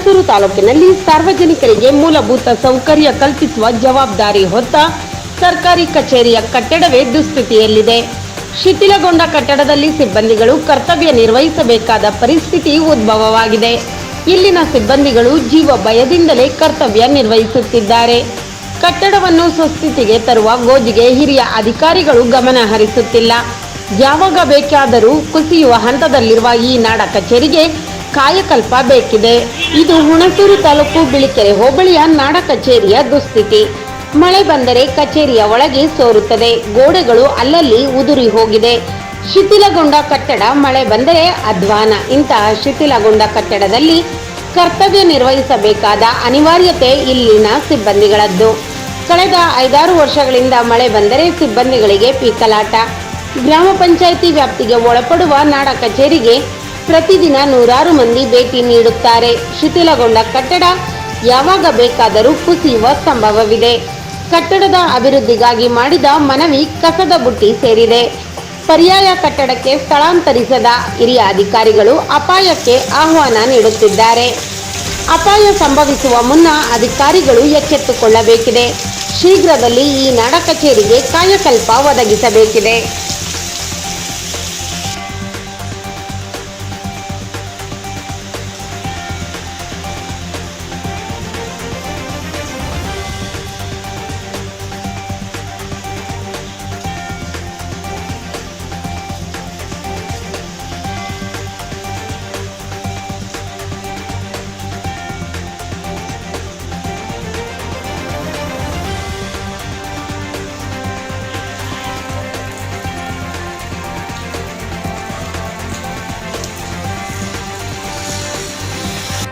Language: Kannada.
ಹುಣಸೂರು ತಾಲೂಕಿನಲ್ಲಿ ಸಾರ್ವಜನಿಕರಿಗೆ ಮೂಲಭೂತ ಸೌಕರ್ಯ ಕಲ್ಪಿಸುವ ಜವಾಬ್ದಾರಿ ಹೊತ್ತ ಸರ್ಕಾರಿ ಕಚೇರಿಯ ಕಟ್ಟಡವೇ ದುಸ್ಥಿತಿಯಲ್ಲಿದೆ. ಶಿಥಿಲಗೊಂಡ ಕಟ್ಟಡದಲ್ಲಿ ಸಿಬ್ಬಂದಿಗಳು ಕರ್ತವ್ಯ ನಿರ್ವಹಿಸಬೇಕಾದ ಪರಿಸ್ಥಿತಿ ಉದ್ಭವವಾಗಿದೆ. ಇಲ್ಲಿನ ಸಿಬ್ಬಂದಿಗಳು ಜೀವ ಭಯದಿಂದಲೇ ಕರ್ತವ್ಯ ನಿರ್ವಹಿಸುತ್ತಿದ್ದಾರೆ. ಕಟ್ಟಡವನ್ನು ಸುಸ್ಥಿತಿಗೆ ತರುವ ಗೋಜಿಗೆ ಹಿರಿಯ ಅಧಿಕಾರಿಗಳು ಗಮನ ಹರಿಸುತ್ತಿಲ್ಲ. ಯಾವಾಗ ಬೇಕಾದರೂ ಕುಸಿಯುವ ಹಂತದಲ್ಲಿರುವ ಈ ನಾಡ ಕಚೇರಿಗೆ ಕಾಯಕಲ್ಪ ಬೇಕಿದೆ. ಇದು ಹುಣಸೂರು ತಾಲೂಕು ಬಿಳಿಕೆರೆ ಹೋಬಳಿಯ ನಾಡ ಕಚೇರಿಯ ದುಸ್ಥಿತಿ. ಮಳೆ ಬಂದರೆ ಕಚೇರಿಯ ಒಳಗೆ ಸೋರುತ್ತದೆ. ಗೋಡೆಗಳು ಅಲ್ಲಲ್ಲಿ ಉದುರಿ ಹೋಗಿದೆ. ಶಿಥಿಲಗೊಂಡ ಕಟ್ಟಡ ಮಳೆ ಬಂದರೆ ಅಧ್ವಾನ. ಇಂತಹ ಶಿಥಿಲಗೊಂಡ ಕಟ್ಟಡದಲ್ಲಿ ಕರ್ತವ್ಯ ನಿರ್ವಹಿಸಬೇಕಾದ ಅನಿವಾರ್ಯತೆ ಇಲ್ಲಿನ ಸಿಬ್ಬಂದಿಗಳದ್ದು. ಕಳೆದ ಐದಾರು ವರ್ಷಗಳಿಂದ ಮಳೆ ಬಂದರೆ ಸಿಬ್ಬಂದಿಗಳಿಗೆ ಪೀಕಲಾಟ. ಗ್ರಾಮ ಪಂಚಾಯಿತಿ ವ್ಯಾಪ್ತಿಗೆ ಒಳಪಡುವ ನಾಡ ಕಚೇರಿಗೆ ಪ್ರತಿದಿನ ನೂರಾರು ಮಂದಿ ಭೇಟಿ ನೀಡುತ್ತಾರೆ. ಶಿಥಿಲಗೊಂಡ ಕಟ್ಟಡ ಯಾವಾಗ ಬೇಕಾದರೂ ಕುಸಿಯುವ ಸಂಭವವಿದೆ. ಕಟ್ಟಡದ ಅಭಿವೃದ್ಧಿಗಾಗಿ ಮಾಡಿದ ಮನವಿ ಕಸದ ಬುಟ್ಟಿ ಸೇರಿದೆ. ಪರ್ಯಾಯ ಕಟ್ಟಡಕ್ಕೆ ಸ್ಥಳಾಂತರಿಸದ ಹಿರಿಯ ಅಧಿಕಾರಿಗಳು ಅಪಾಯಕ್ಕೆ ಆಹ್ವಾನ ನೀಡುತ್ತಿದ್ದಾರೆ. ಅಪಾಯ ಸಂಭವಿಸುವ ಮುನ್ನ ಅಧಿಕಾರಿಗಳು ಎಚ್ಚೆತ್ತುಕೊಳ್ಳಬೇಕಿದೆ. ಶೀಘ್ರದಲ್ಲಿ ಈ ನಾಡ ಕಚೇರಿಗೆ ಕಾಯಕಲ್ಪ ಒದಗಿಸಬೇಕಿದೆ.